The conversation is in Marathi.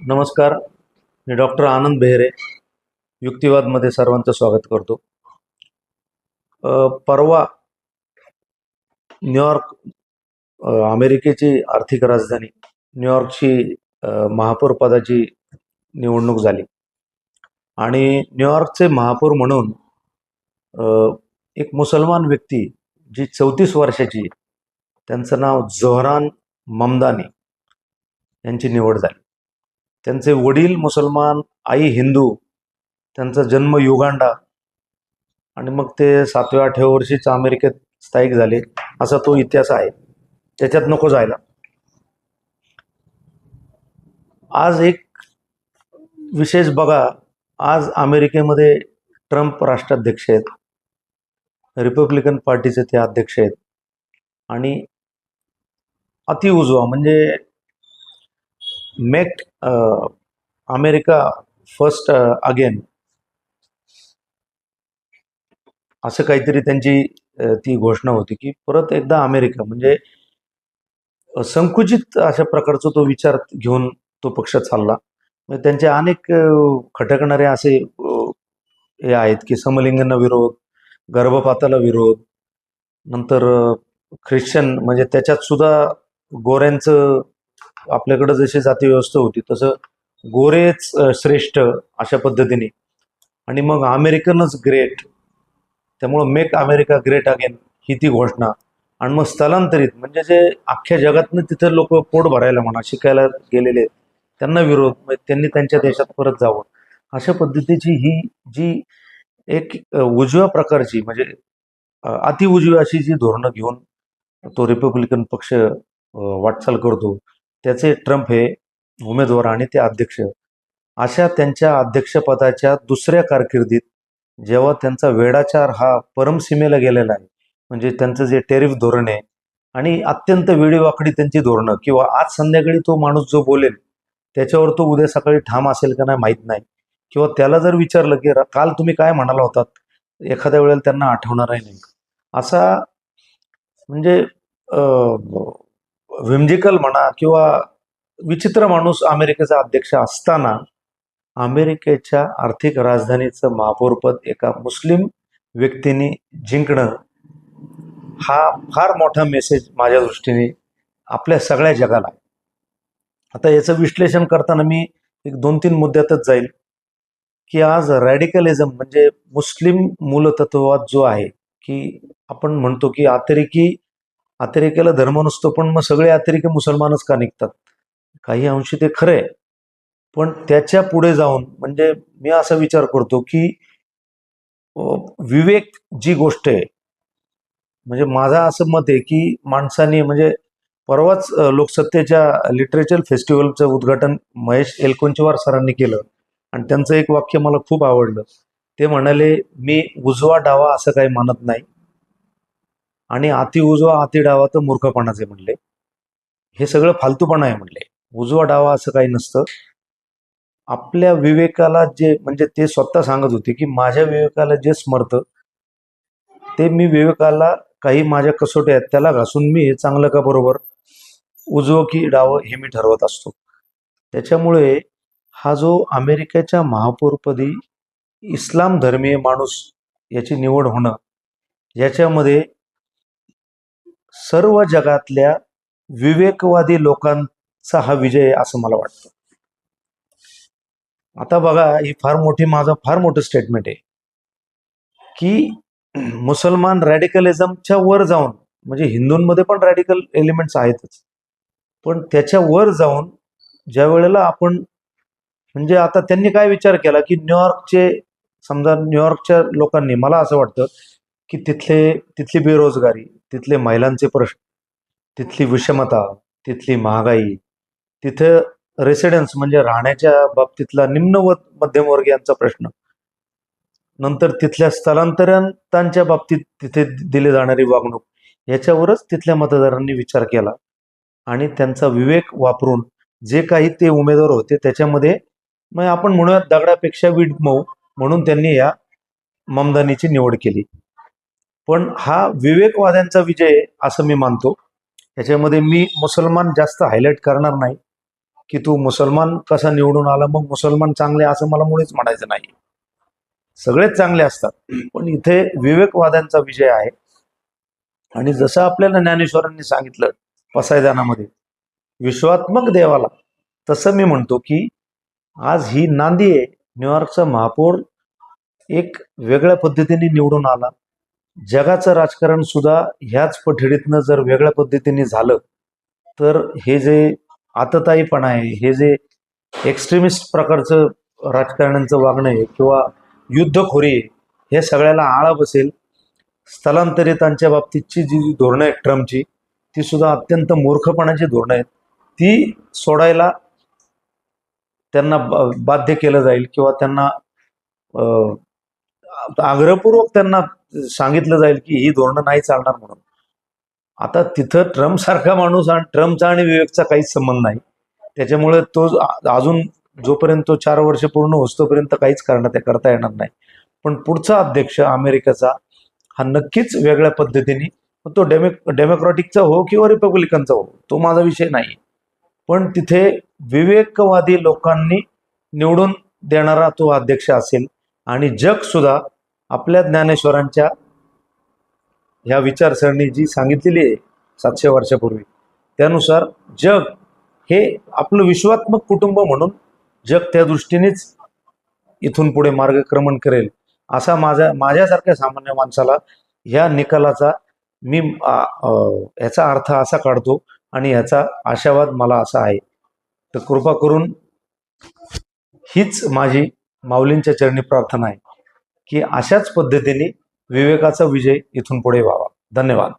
नमस्कार. मी डॉक्टर आनंद बेहरे युक्तिवादमध्ये सर्वांचं स्वागत करतो. परवा न्यूयॉर्क अमेरिकेची आर्थिक राजधानी न्यूयॉर्कची महापौरपदाची महापौर पदाची निवडणूक झाली. आणि न्यूयॉर्कचे महापौर म्हणून एक मुसलमान व्यक्ती जी चौतीस वर्षाची त्यांचं नाव जोहरान ममदानी यांची निवड झाली. त्यांचे वडील मुसलमान आई हिंदू त्यांचा जन्म युगांडा आणि मग ते सातव्या आठव्या वर्षीच अमेरिकेत स्थायिक झाले. असा तो इतिहास आहे. त्याच्यात नको जायला. आज एक विशेष बघा. आज अमेरिकेमध्ये ट्रम्प राष्ट्राध्यक्ष आहेत. रिपब्लिकन पार्टीचे ते अध्यक्ष आहेत. आणि अति म्हणजे उजवा uh, America America first again असं काहीतरी त्यांची uh, ती घोषणा होती की परत एकदा अमेरिका म्हणजे संकुचित अशा प्रकारचा तो विचार घेऊन तो पक्ष चालला. म्हणजे त्यांचे अनेक खटकणारे असे हे आहेत की समलिंगांना विरोध गर्भपाताला विरोध नंतर ख्रिश्चन म्हणजे त्याच्यात सुद्धा गोऱ्यांचं आपल्याकडं जशी जाती व्यवस्था होती तसं गोरेच श्रेष्ठ अशा पद्धतीने. आणि मग अमेरिकनच ग्रेट. त्यामुळं मेक अमेरिका ग्रेट अगेन ही ती घोषणा. आणि मग स्थलांतरित म्हणजे जे अख्ख्या जगातनं तिथं लोक पोट भरायला म्हणा शिकायला गेलेले आहेत त्यांना विरोध म्हणजे त्यांनी त्यांच्या देशात परत जावं. अशा पद्धतीची ही जी एक उजव्या प्रकारची म्हणजे अति उजवी अशी जी धोरणं घेऊन तो रिपब्लिकन पक्ष वाटचाल करतो त्याचे ट्रम्प हे उमेदवार आणि ते अध्यक्ष. अशा त्यांच्या अध्यक्षपदाच्या दुसऱ्या कारकिर्दीत जेव्हा त्यांचा वेडाचार हा परमसीमेला गेलेला आहे म्हणजे त्यांचं जे टेरिफ धोरण आहे आणि अत्यंत वेडीवाकडी त्यांची धोरणं किंवा आज संध्याकाळी तो माणूस जो बोलेल त्याच्यावर तो उद्या सकाळी ठाम असेल का नाही माहीत नाही. किंवा त्याला जर विचारलं की काल तुम्ही काय म्हणाला होतात एखाद्या वेळेला त्यांना आठवणार आहे नाही. असा म्हणजे विमजिकल म्हणा किंवा विचित्र माणूस अमेरिकेचा अध्यक्ष असताना अमेरिकेच्या आर्थिक राजधानीचं महापौरपद एका मुस्लिम व्यक्तीने जिंकणं हा फार मोठा मेसेज माझ्या दृष्टीने आपल्या सगळ्या जगाला आता याचं विश्लेषण करताना मी एक दोन तीन मुद्द्यातच जाईल की आज रॅडिकलिझम म्हणजे मुस्लिम मूलतत्ववाद जो आहे की आपण म्हणतो की अतिरेकी अतिरेक्याला धर्म नसतो पण मग सगळे अतिरेकी मुसलमानच का निघतात? काही अंशी ते खरे पण त्याच्या पुढे जाऊन म्हणजे मी असा विचार करतो की विवेक जी गोष्ट आहे म्हणजे माझा असं मत आहे की माणसाने म्हणजे परवाच लोकसत्तेच्या लिटरेचर फेस्टिवलचं उद्घाटन महेश एलकोंचवार सरांनी केलं आणि त्यांचं एक वाक्य मला खूप आवडलं. ते म्हणाले मी उजवा डावा असं काही मानत नाही. आणि अति उजवा अति डावा तर मूर्खपणाचे म्हणले. हे सगळं फालतूपणा आहे म्हणले. उजवा डावा असं काही नसतं. आपल्या विवेकाला जे म्हणजे ते स्वतः सांगत होते की माझ्या विवेकाला जे स्मरतं ते मी विवेकाला काही माझ्या कसोटी आहेत त्याला घासून मी हे चांगलं का बरोबर? उजवं की डावं हे मी ठरवत असतो. त्याच्यामुळे हा जो अमेरिकेच्या महापौरपदी इस्लाम धर्मीय माणूस याची निवड होणं याच्यामध्ये सर्व जगातल्या विवेकवादी लोकांचा हा विजय असं मला वाटतं. आता बघा ही फार मोठी माझं फार मोठं स्टेटमेंट आहे की मुसलमान रॅडिकलिझमच्या वर जाऊन म्हणजे हिंदूंमध्ये पण रॅडिकल एलिमेंट्स आहेतच पण त्याच्या वर जाऊन ज्या वेळेला आपण म्हणजे आता त्यांनी काय विचार केला की न्यूयॉर्कचे समजा न्यूयॉर्कच्या लोकांनी मला असं वाटतं की तिथले तिथली बेरोजगारी तिथले महिलांचे प्रश्न तिथली विषमता तिथली महागाई तिथं रेसिडेन्स म्हणजे राहण्याच्या बाबतीतला निम्न व मध्यमवर्गीयांचा प्रश्न. नंतर तिथल्या स्थलांतरितांच्या बाबतीत तिथे दिली जाणारी वागणूक याच्यावरच तिथल्या मतदारांनी विचार केला आणि त्यांचा विवेक वापरून जे काही ते उमेदवार होते त्याच्यामध्ये मग आपण म्हणूयात दगडापेक्षा वीट मऊ म्हणून त्यांनी या ममदानीची निवड केली. पण हा विवेकवाद्यांचा विजय असं मी मानतो. त्याच्यामध्ये मी मुसलमान जास्त हायलाईट करणार नाही की तू मुसलमान कसा निवडून आला मग मुसलमान चांगले असं मला मुळीच म्हणायचं नाही. सगळेच चांगले असतात पण इथे विवेकवाद्यांचा विजय आहे. आणि जसं आपल्याला ज्ञानेश्वरांनी सांगितलं पसायदानामध्ये विश्वात्मक देवाला तसं मी म्हणतो की आज ही नांदी आहे न्यूयॉर्कचा महापौर एक वेगळ्या पद्धतीने निवडून आला. जगाचं राजकारण सुद्धा ह्याच पठडीतनं जर वेगळ्या पद्धतीने झालं तर हे जे आतताईपणा आहे हे जे एक्स्ट्रीमिस्ट प्रकारचं राजकारण्यांचं वागणं आहे किंवा युद्धखोरी हे सगळ्याला आळा बसेल. स्थलांतरितांच्या बाबतीतची जी जी धोरणं आहेत ट्रम्पची ती सुद्धा अत्यंत मूर्खपणाची धोरणं आहेत. ती सोडायला त्यांना बाध्य केलं जाईल किंवा त्यांना आग्रहपूर्वक त्यांना सांगितलं जाईल की ही धोरणं नाही चालणार म्हणून. आता तिथं ट्रम्प सारखा माणूस आणि ट्रम्पचा आणि विवेकचा काहीच संबंध नाही. त्याच्यामुळे तो अजून जोपर्यंत तो चार वर्ष पूर्ण होतोपर्यंत काहीच करण्यात करता येणार नाही. पण पुढचा अध्यक्ष अमेरिकेचा हा नक्कीच वेगळ्या पद्धतीने तो डेमो डेमोक्रॅटिकचा हो किंवा रिपब्लिकनचा हो तो माझा विषय नाही. पण तिथे विवेकवादी लोकांनी निवडून देणारा तो अध्यक्ष असेल आणि जग सुद्धा आपल्या ज्ञानेश्वरांच्या ह्या विचारसरणी जी सांगितलेली आहे सातशे वर्षापूर्वी. त्यानुसार जग हे आपलं विश्वात्मक कुटुंब म्हणून जग त्या दृष्टीनेच इथून पुढे मार्गक्रमण करेल. असा माझ्या माझ्यासारख्या सामान्य माणसाला ह्या निकालाचा मी ह्याचा अर्थ असा काढतो आणि ह्याचा आशावाद मला असा आहे. तर कृपा करून हीच माझी माऊलींच्या चरणी प्रार्थना आहे की अशाच पद्धतीने विवेकाचा विजय इथून पुढे व्हावा. धन्यवाद.